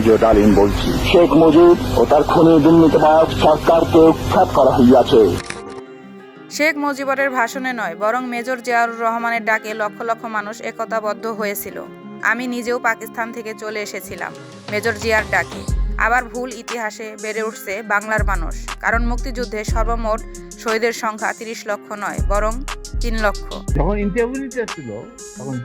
Major ডালিম বলছি। শেখ মুজিব ও তার খুনি দুর্নীতিবাজ সরকারকে উৎখাত করা হইয়াছে। শেখ মুজিবরের ভাষণে নয় বরং মেজর জিয়াউর রহমানের ডাকে লক্ষ লক্ষ মানুষ একতাবদ্ধ হয়েছিল। আমি নিজেও পাকিস্তান থেকে চলে এসেছিলাম মেজর জিয়ার ডাকে। আবার ভুল ইতিহাসে বেড়ে উঠছে বাংলার মানুষ কারণ মুক্তিযুদ্ধে সর্বমোট শহীদের সংখ্যা তিরিশ লক্ষ নয় বরং তিন লক্ষ। যখন ইন্টারভিউ নিতে ছিল তখন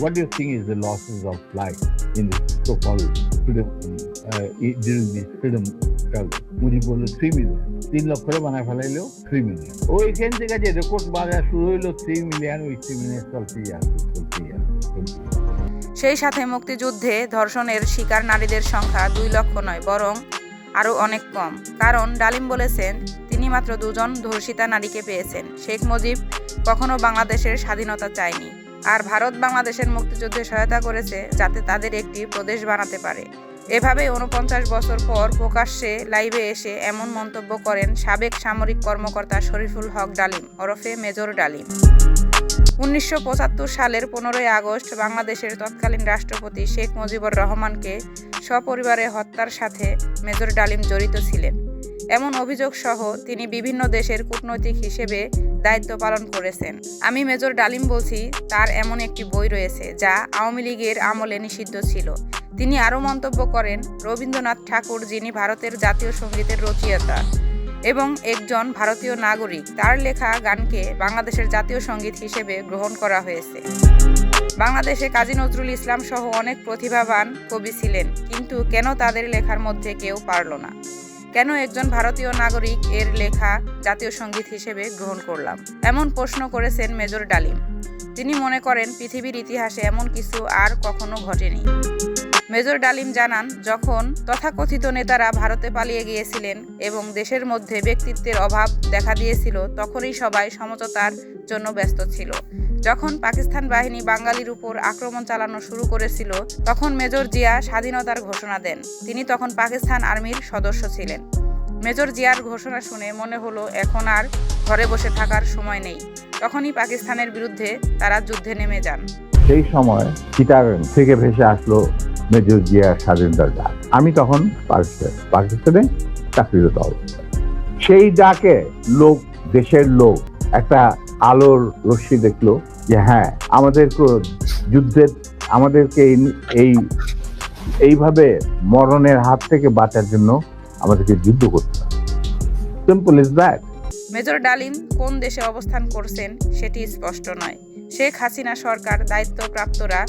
previous got as this question what you think is the losses of life in this so call freedom during this freedom মুজি বলল থ্রি মিলিয়ন তিন লক্ষরে বানায় ফেলাইলো থ্রি মিলিয়ন ওইখান থেকে যে রেকর্ড বাজার শুরু হইল থ্রি মিলিয়ন ওই থ্রি মিলিয়ন চলতেই আছে। সেই সাথে মুক্তিযুদ্ধে ধর্ষণের শিকার নারীদের সংখ্যা দুই লক্ষ নয়, বরং আরও অনেক কম। কারণ ডালিম বলেছেন, তিনি মাত্র দুজন ধর্ষিতা নারীকে পেয়েছেন। শেখ মুজিব কখনো বাংলাদেশের স্বাধীনতা চায়নি। আর ভারত বাংলাদেশের মুক্তিযুদ্ধে সহায়তা করেছে যাতে তাদের একটি প্রদেশ বানাতে পারে। এভাবে উনপঞ্চাশ বছর পর প্রকাশ্যে লাইভে এসে এমন মন্তব্য করেন সাবেক সামরিক কর্মকর্তা শরীফুল হক ডালিম, ওরফে মেজর ডালিম। উনিশশো পঁচাত্তর সালের পনেরোই আগস্ট বাংলাদেশের তৎকালীন রাষ্ট্রপতি শেখ মুজিবুর রহমানকে সপরিবারে হত্যার সাথে মেজর ডালিম জড়িত ছিলেন। এমন অভিযোগ সহ তিনি বিভিন্ন দেশের কূটনৈতিক হিসেবে দায়িত্ব পালন করেছেন। আমি মেজর ডালিম বলছি, তার এমন একটি বই রয়েছে যা আওয়ামী লীগের আমলে নিষিদ্ধ ছিল। তিনি আরও মন্তব্য করেন, রবীন্দ্রনাথ ঠাকুর যিনি ভারতের জাতীয় সঙ্গীতের রচয়িতা এবং একজন ভারতীয় নাগরিক, তার লেখা গানকে বাংলাদেশের জাতীয় সংগীত হিসেবে গ্রহণ করা হয়েছে। বাংলাদেশে কাজী নজরুল ইসলাম সহ অনেক প্রতিভাবান কবি ছিলেন, কিন্তু কেন তাদের লেখার মধ্যে কেউ পারল না? কেন একজন ভারতীয় নাগরিক এর লেখা জাতীয় সংগীত হিসেবে গ্রহণ করলাম? এমন প্রশ্ন করেছেন মেজর ডালিম। তিনি মনে করেন, পৃথিবীর ইতিহাসে এমন কিছু আর কখনো ঘটেনি। মেজর ডালিম জানান, যখন তথাকথিত নেতারা ভারতে পালিয়ে গিয়েছিলেন এবং দেশের মধ্যে ব্যক্তিত্বের অভাব দেখা দিয়েছিল, তখনই সবাই সমঝোতার জন্য ব্যস্ত ছিল। যখন পাকিস্তান বাহিনী বাঙালির উপর আক্রমণ চালানো শুরু করেছিল, তখন মেজর জিয়া স্বাধীনতার ঘোষণা দেন। তিনি তখন পাকিস্তান আর্মির সদস্য ছিলেন। মেজর জিয়ার ঘোষণা শুনে মনে হলো, এখন আর ঘরে বসে থাকার সময় নেই। তখনই পাকিস্তানের বিরুদ্ধে তারা যুদ্ধে নেমে যান। সেই সময় চিটাগাং থেকে ভেসে আসলো মেজর জিয়ার স্বাধীনতার ডাক আমি তখন পাকিস্তান পাকিস্তানে চাকরিরত অবস্থায় সেই ডাকে লোক, দেশের লোক, একটা আলোর রশ্মি দেখল যে হ্যাঁ আমাদের যুদ্ধের আমাদেরকে এই এইভাবে মরণের হাত থেকে বাঁচার জন্য আমাদেরকে যুদ্ধ করতে হবে। সিম্পল ইজ দ্যাট মেজর ডালিম কোন দেশে অবস্থান করছেন সেটি স্পষ্ট নয়। শেখ হাসিনা সরকার দায়িত্বপ্রাপ্তরা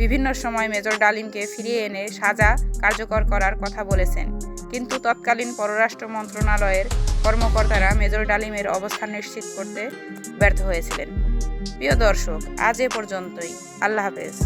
বিভিন্ন সময় মেজর ডালিমকে ফিরিয়ে এনে সাজা কার্যকর করার কথা বলেছেন। কিন্তু তৎকালীন পররাষ্ট্র মন্ত্রণালয়ের কর্মকর্তারা মেজর ডালিমের অবস্থান নিশ্চিত করতে ব্যর্থ হয়েছিলেন। প্রিয় দর্শক, আজ এ পর্যন্তই। আল্লাহ হাফেজ।